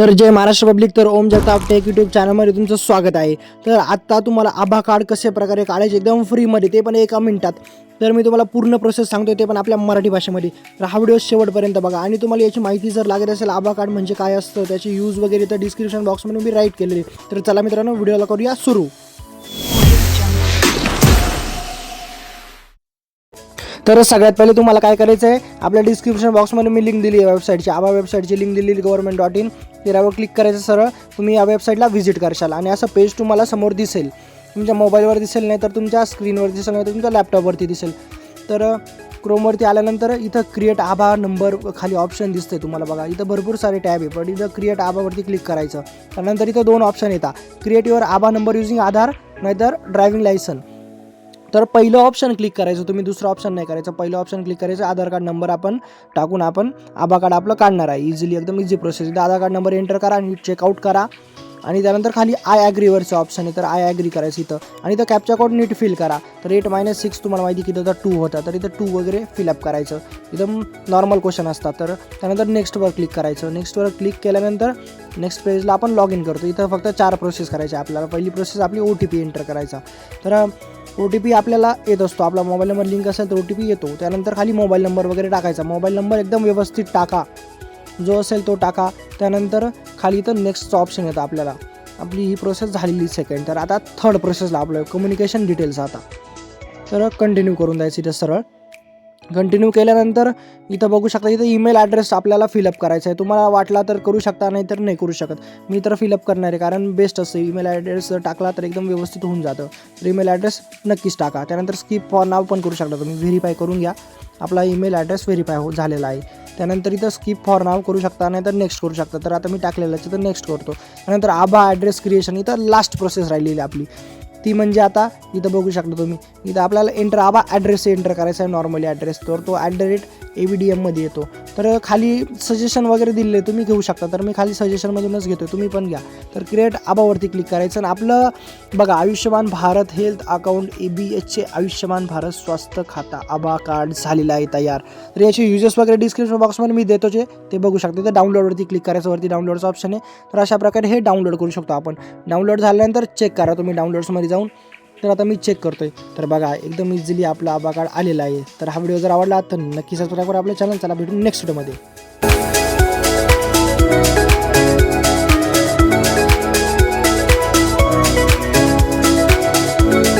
तर जय महाराष्ट्र पब्लिक तर ओम Jagtap take YouTube चॅनलमध्ये तुमचं स्वागत आहे. तर आत्ता तुम्हाला आभा कार्ड कशा प्रकारे काढायचे एकदम फ्रीमध्ये ते पण एका मिनिटात. तर मी तुम्हाला पूर्ण प्रोसेस सांगतो ते पण आपल्या मराठी भाषेमध्ये. तर हा व्हिडिओ शेवटपर्यंत बघा. आणि तुम्हाला याची माहिती जर लागत असेल आभा कार्ड म्हणजे काय असतं त्याची यूज वगैरे तर डिस्क्रिप्शन बॉक्समध्ये मी राईट केलेली. तर चला मित्रांनो व्हिडिओला करूया सुरू. तर सगळ्यात पहिले तुम्हाला काय करायचं आहे आपल्या डिस्क्रिप्शन बॉक्समध्ये मी लिंक दिली आहे वेबसाईटची आबा वेबसाईटची लिंक दिलेली गव्हर्नमेंट डॉट इन त्यावर क्लिक करायचं सरळ. तुम्ही या वेबसाईटला व्हिजिट करशाल. आणि असं पेज तुम्हाला समोर दिसेल. तुमच्या मोबाईलवर दिसेल नाही तर तुमच्या स्क्रीनवर दिसेल नाही तर तुमच्या लॅपटॉपवरती दिसेल. तर क्रोमवरती आल्यानंतर इथं क्रिएट आभा नंबर खाली ऑप्शन दिसते तुम्हाला बघा. इथं भरपूर सारे टॅब आहे पण इथं क्रिएट आभावरती क्लिक करायचं. त्यानंतर इथं दोन ऑप्शन येतात. क्रिएट युअर आभा नंबर युझिंग आधार नाहीतर ड्रायव्हिंग लायसन तर पहिलं ऑप्शन क्लिक करायचं तुम्ही दुसरं ऑप्शन नाही करायचं. पहिलं ऑप्शन क्लिक करायचं आधार कार्ड नंबर आपण टाकून आपण आभा कार्ड आपलं काढणार आहे. इझिली एकदम इझी प्रोसेस आहे. आधार कार्ड नंबर एंटर करा आणि चेकआउट करा. आणि त्यानंतर खाली आय ॲग्रीवरचं ऑप्शन आहे तर आय ॲग्री करायचं इथं. आणि इथं कॅपचा कोड नीट फिल करा. तर एट मायनस सिक्स तुम्हाला माहिती की तर टू होता. तर इथं टू वगैरे फिलअप करायचं. एकदम नॉर्मल क्वेश्चन असतात. तर त्यानंतर नेक्स्टवर क्लिक करायचं. नेक्स्टवर क्लिक केल्यानंतर नेक्स्ट पेजला आपण लॉग इन करतो. इथं फक्त चार प्रोसेस करायचे आपल्याला. पहिली प्रोसेस आपली ओ टी पी एंटर करायचा. तर ओ टी पी आपल्याला येत असतो. आपला मोबाईल नंबर लिंक असेल तर ओ टी पी येतो. त्यानंतर खाली मोबाईल नंबर वगैरे टाकायचा. मोबाईल नंबर एकदम व्यवस्थित टाका. जो असेल तो टाका. त्यानंतर खाली इथं नेक्स्टचं ऑप्शन येतं आपल्याला. आपली ही प्रोसेस झालेली सेकंड तर आता थर्ड प्रोसेसला आपलं कम्युनिकेशन डिटेल्स आता. तर कंटिन्यू करून द्यायचं इथं सरळ. कंटिन्यू केल्यानंतर इथं बघू शकता इथं ईमेल ॲड्रेस आपल्याला फिलअप करायचा आहे. तुम्हाला वाटला तर करू शकता नाही तर नाही करू शकत. मी तर फिलअप करणार आहे कारण बेस्ट असते. ईमेल ॲड्रेस टाकला तर एकदम व्यवस्थित होऊन जातं. तर ईमेल ॲड्रेस नक्कीच टाका. त्यानंतर स्किप फॉर नाव पण करू शकता तुम्ही. व्हेरीफाय करून घ्या. आपला ईमेल ॲड्रेस व्हेरीफाय हो झालेला आहे. त्यानंतर इथं स्किप फॉर नाव करू शकता नाही तर नेक्स्ट करू शकता. तर आता मी टाकलेलं आहे तर नेक्स्ट करतो. त्यानंतर आभा ॲड्रेस क्रिएशन इथं लास्ट प्रोसेस राहिलेली आपली. ती म्हणजे आता इथं बघू शकता तुम्ही. इथं आपल्याला एंटर आबा ॲड्रेस एंटर करायचा आहे नॉर्मली ॲड्रेस तर तो at the rate A V D एममध्ये येतो. तर खाली सजेशन वगैरे दिले तुम्ही घेऊ शकता. तर मी खाली सजेशनमधूनच घेतो तुम्ही पण घ्या. तर क्रिएट आबावरती क्लिक करायचं आणि आपलं बघा Ayushman Bharat health account A B एचचे आयुष्यमान भारत स्वास्थ्य खाता आबा कार्ड झालेलं आहे तयार. तर याचे युजेस वगैरे डिस्क्रिप्शन बॉक्समध्ये मी देतो जे ते बघू शकता. तर डाउनलोडवरती क्लिक करायचं वरती डाउनलोडचं ऑप्शन आहे. तर अशा प्रकारे हे डाउनलोड करू शकतो आपण. डाउनलोड झाल्यानंतर चेक करा तुम्ही डाउनलोड्समध्ये जाऊन. तर आता मी चेक करतोय. तर बघा एकदम इझिली आपला आबा कार्ड आलेला आहे. तर हा व्हिडिओ जर आवडला तर नक्की सबस्क्राईब करा आपल्या चॅनल चला भेटून नेक्स्ट व्हिडिओमध्ये